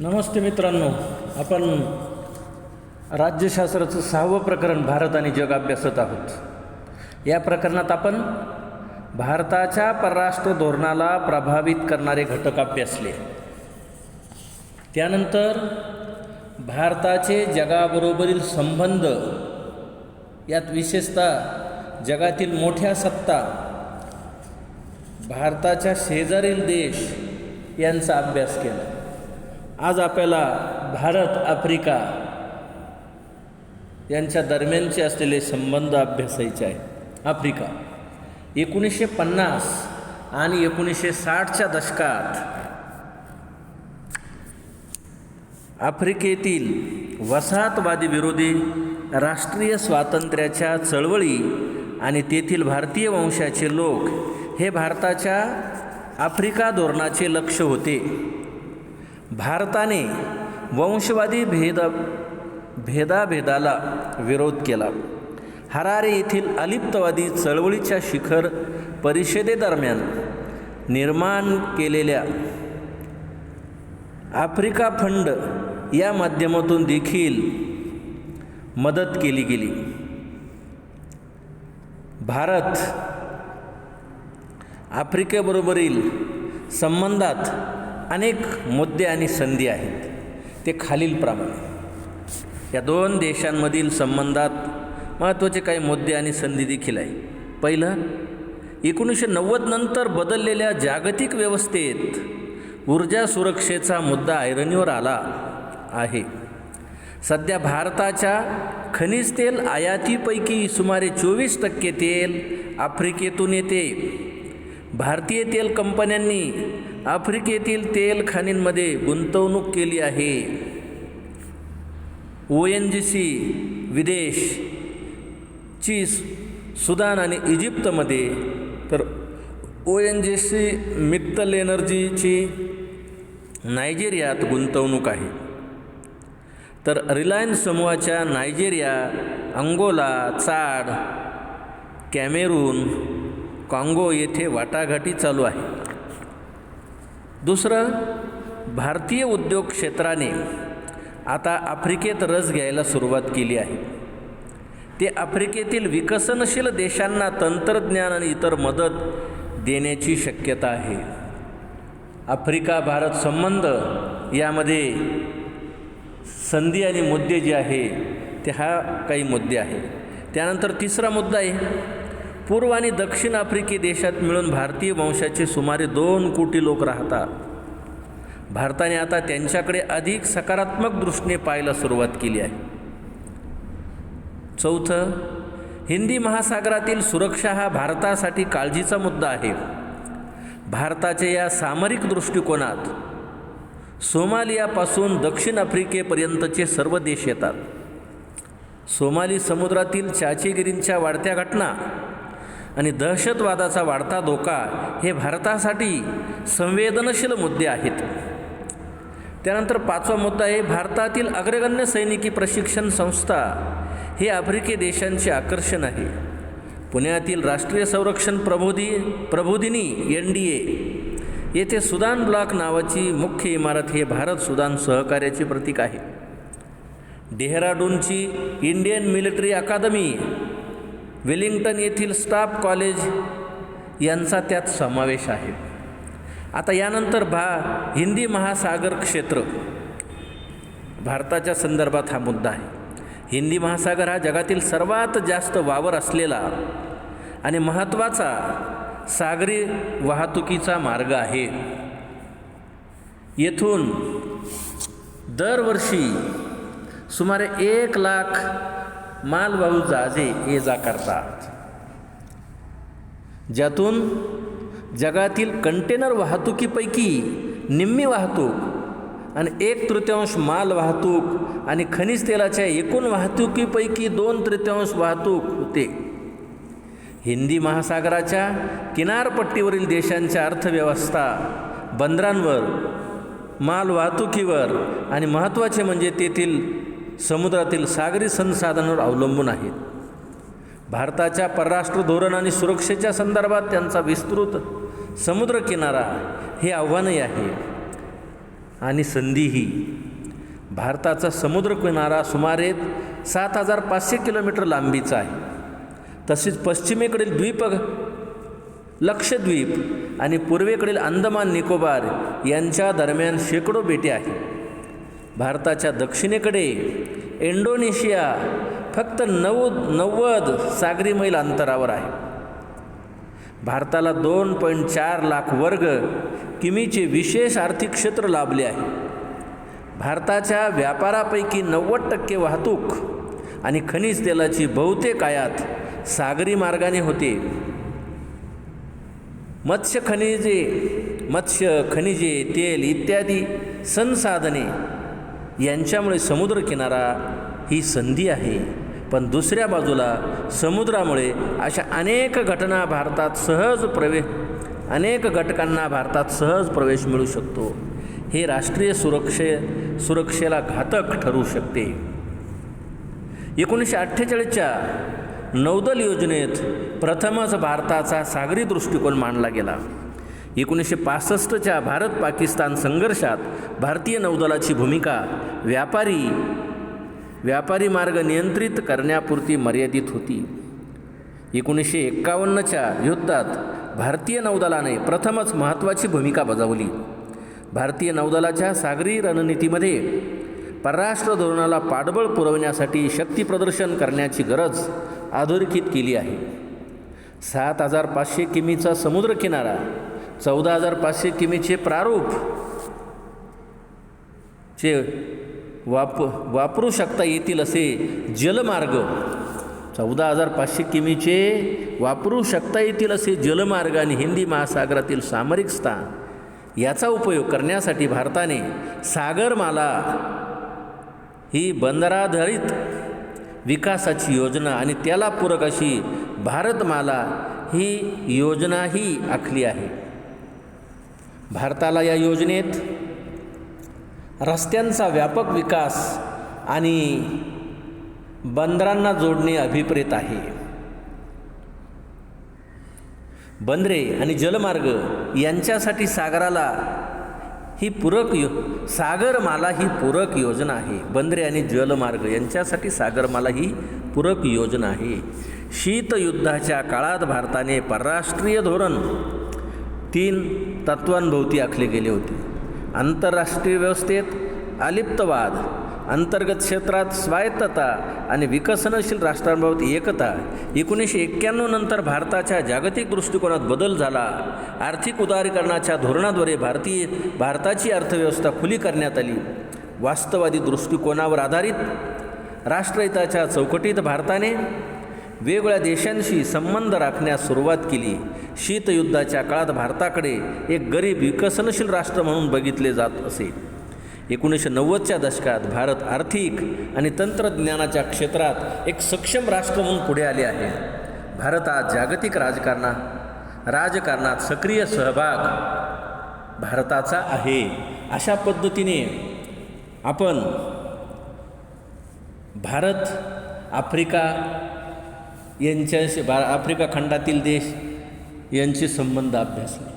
नमस्ते मित्रांनो आपण राज्यशास्त्राचं सहावं प्रकरण भारत आणि जग अभ्यासत आहोत. या प्रकरणात आपण भारताच्या परराष्ट्र धोरणाला प्रभावित करणारे घटक अभ्यासले. त्यानंतर भारताचे जगाबरोबरील संबंध यात विशेषतः जगातील मोठ्या सत्ता भारताच्या शेजारील देश यांचा अभ्यास केला. आज आपल्याला भारत आफ्रिका यांच्या दरम्यानचे असलेले संबंध अभ्यासायचे आहे. आफ्रिका. एकोणीसशे पन्नास आणि एकोणीसशे साठच्या दशकात आफ्रिकेतील वसाहतवादी विरोधी राष्ट्रीय स्वातंत्र्याच्या चळवळी आणि तेथील भारतीय वंशाचे लोक हे भारताच्या आफ्रिका धोरणाचे लक्ष होते. भारताने वंशवादी भेद भेदाभेदाला विरोध केला. हरारे येथील अलिप्तवादी चळवळीच्या शिखर परिषदेदरम्यान निर्माण केलेल्या आफ्रिका फंड या माध्यमातून देखील मदत केली गेली. भारत आफ्रिकेबरोबरील संबंधात अनेक मुद्दे आणि संधी आहेत. ते खालीलप्रमाणे या दोन देशांमधील संबंधात महत्त्वाचे काही मुद्दे आणि संधी देखील आहे. पहिलं एकोणीसशे नव्वद नंतर बदललेल्या जागतिक व्यवस्थेत ऊर्जा सुरक्षेचा मुद्दा ऐरणीवर आला आहे. सध्या भारताच्या खनिज तेल आयातीपैकी सुमारे चोवीस टक्के तेल आफ्रिकेतून येते. भारतीय तेल कंपन्यांनी आफ्रिकेतील तेल खाणींमध्ये गुंतवणूक केली आहे. ओ एन जी सी विदेश ची सुदान आणि इजिप्तमध्ये. तर O N G C Mittal एनर्जीची नायजेरियात गुंतवणूक आहे. तर रिलायन्स समूहाच्या नायजेरिया अंगोला चाड कॅमेरून काँगो येथे वाटाघाटी चालू आहे. दुसरं भारतीय उद्योग क्षेत्राने आता आफ्रिकेत रस घ्यायला सुरुवात केली आहे. ते आफ्रिकेतील विकसनशील देशांना तंत्रज्ञान आणि इतर मदत देण्याची शक्यता आहे. आफ्रिका भारत संबंध यामध्ये संधी आणि मुद्दे जे आहे ते हा काही मुद्दे आहे. त्यानंतर तिसरा मुद्दा आहे पूर्व आणि दक्षिण आफ्रिकी देशात मिळून भारतीय वंशाचे सुमारे दोन कोटी लोक राहतात. भारताने आता त्यांच्याकडे अधिक सकारात्मक दृष्टीने पाहायला सुरुवात केली आहे. चौथं हिंदी महासागरातील सुरक्षा हा भारतासाठी काळजीचा मुद्दा आहे. भारताच्या या सामरिक दृष्टिकोनात सोमालियापासून दक्षिण आफ्रिकेपर्यंतचे सर्व देश येतात. सोमाली समुद्रातील चाचेगिरींच्या वाढत्या घटना आणि दहशतवादाचा वाढता धोका हे भारतासाठी संवेदनशील मुद्दे आहेत. त्यानंतर पाचवा मुद्दा आहे भारतातील अग्रगण्य सैनिकी प्रशिक्षण संस्था हे आफ्रिकी देशांचे आकर्षण आहे. पुण्यातील राष्ट्रीय संरक्षण प्रबोधी प्रबोधिनी एन डी ए येथे सुदान ब्लॉक नावाची मुख्य इमारत हे भारत सुदान सहकार्याचे प्रतीक आहे. डेहराडूनची इंडियन मिलिटरी अकादमी वेलिंग्टन येथील स्टाफ कॉलेज यांचा त्यात समावेश आहे. आता यानंतर भा हिंदी महासागर क्षेत्र भारताच्या संदर्भात हा मुद्दा आहे. हिंदी महासागर हा जगातील सर्वात जास्त वावर असलेला आणि महत्त्वाचा सागरी वाहतुकीचा मार्ग आहे. येथून दरवर्षी सुमारे एक लाख मालवाहू जहाजे ये जा करतात. ज्यातून जगातील कंटेनर वाहतुकीपैकी निम्मी वाहतूक आणि एक तृतीयांश माल वाहतूक आणि खनिज तेलाच्या एकूण वाहतुकीपैकी दोन तृतीयांश वाहतूक होते. हिंदी महासागराच्या किनारपट्टीवरील देशांच्या अर्थव्यवस्था बंदरांवर माल वाहतुकीवर आणि महत्त्वाचे म्हणजे तेथील समुद्रातील सागरी संसाधनांवर अवलंबून आहेत. भारताच्या परराष्ट्र धोरण आणि सुरक्षेच्या संदर्भात त्यांचा विस्तृत समुद्रकिनारा हे आव्हानही आहे. आणि संधीही. भारताचा समुद्रकिनारा सुमारे सात हजार पाचशे किलोमीटर लांबीचा आहे. तसेच पश्चिमेकडील द्वीप लक्षद्वीप आणि पूर्वेकडील अंदमान निकोबार यांच्या दरम्यान शेकडो बेटे आहेत. भारताच्या दक्षिणेकडे इंडोनेशिया फक्त नऊ नव्वद सागरी मैल अंतरावर आहे. भारताला दोन पॉईंट चार लाख वर्ग किमीचे विशेष आर्थिक क्षेत्र लाभले आहे. भारताच्या व्यापारापैकी नव्वद टक्के वाहतूक आणि खनिज तेलाची बहुतेक आयात सागरी मार्गाने होते. मत्स्य खनिजे मत्स्य खनिजे तेल इत्यादी संसाधने यांच्यामुळे समुद्रकिनारा ही संधी आहे. पण दुसऱ्या बाजूला समुद्रामुळे अशा अनेक घटना भारतात सहज प्रवेश अनेक घटकांना भारतात सहज प्रवेश मिळू शकतो. हे राष्ट्रीय सुरक्षे सुरक्षेला घातक ठरू शकते. एकोणीसशे अठ्ठेचाळीसच्या नौदल योजनेत प्रथमच भारताचा सागरी दृष्टिकोन मांडला गेला. एकोणीसशे पासष्टच्या भारत पाकिस्तान संघर्षात भारतीय नौदलाची भूमिका व्यापारी व्यापारी मार्ग नियंत्रित करण्यापुरती मर्यादित होती. एकोणीसशे एक्कावन्नच्या युद्धात भारतीय नौदलाने प्रथमच महत्त्वाची भूमिका बजावली. भारतीय नौदलाच्या सागरी रणनीतीमध्ये परराष्ट्र धोरणाला पाठबळ पुरवण्यासाठी शक्तीप्रदर्शन करण्याची गरज अधोरेखित केली आहे. सात हजार पाचशे किमीचा समुद्रकिनारा चौदा हजार पाचशे किमीचे प्रारूप. चे वाप वापरू शकता येतील असे जलमार्ग. चौदा हजार पाचशे किमीचे वापरू शकता येतील असे जलमार्ग आणि हिंदी महासागरातील सामरिक स्थान. याचा उपयोग करण्यासाठी भारताने सागरमाला ही बंदराधारित विकासाची योजना आणि त्याला पूरक अशी भारतमाला ही योजनाही आखली आहे. भारताला या योजनेत रस्त्यांचा व्यापक विकास आणि बंदरांना जोडणे अभिप्रेत आहे. बंदरे आणि जलमार्ग यांच्यासाठी सागराला ही पूरक यो सागरमाला ही पूरक योजना आहे. बंदरे आणि जलमार्ग यांच्यासाठी सागरमाला ही पूरक योजना आहे. शीतयुद्धाच्या काळात भारताने परराष्ट्रीय धोरण तीन तत्वांभोवती आखले गेले होते. आंतरराष्ट्रीय व्यवस्थेत अलिप्तवाद अंतर्गत क्षेत्रात स्वायत्तता आणि विकसनशील राष्ट्रांबाबत एकता एकोणीसशे एक्क्याण्णव नंतर भारताच्या जागतिक दृष्टिकोनात बदल झाला. आर्थिक उदारीकरणाच्या धोरणाद्वारे भारतीय भारताची अर्थव्यवस्था खुली करण्यात आली. वास्तवादी दृष्टिकोनावर आधारित राष्ट्रहिताच्या चौकटीत भारताने वेगवेगळ्या देशांशी संबंध राखण्यास सुरुवात केली. शीतयुद्धाच्या काळात भारताकडे एक गरीब विकसनशील राष्ट्र म्हणून बघितले जात असे. एकोणीसशे नव्वदच्या दशकात भारत आर्थिक आणि तंत्रज्ञानाच्या क्षेत्रात एक सक्षम राष्ट्र म्हणून पुढे आले आहे. भारत आज जागतिक राजकारणा राजकारणात सक्रिय सहभाग भारताचा आहे अशा पद्धतीने आपण भारत आफ्रिका यांच्याशी बा आफ्रिका खंडातील देश यांचे संबंध अभ्यासले.